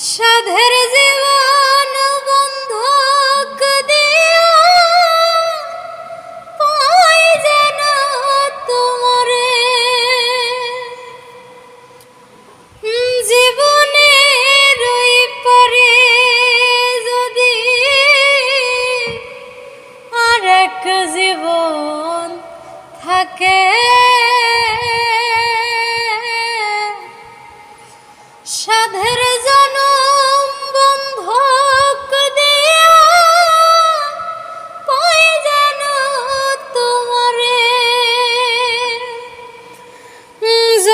সাধের জীবন বন্ধক দিও পাই যেন তোমারে জীবনে রই পারে যদি আর এক জীবন থাকে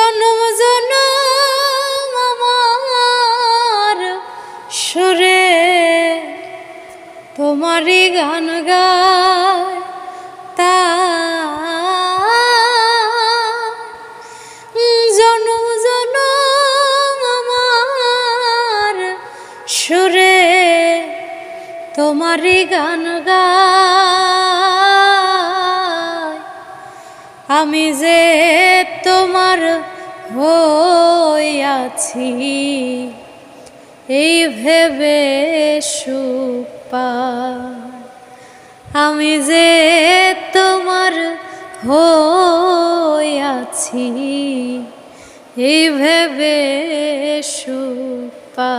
জনম জনম আমার সুরে। তোমারই গান গা তা। জনম জনম আমার সুরে। তোমারই গান গা আমি যে তোমার হইয়াছি। এই ভেবে সুপা আমি যে তোমার হইয়াছি এই ভেবে সুপা।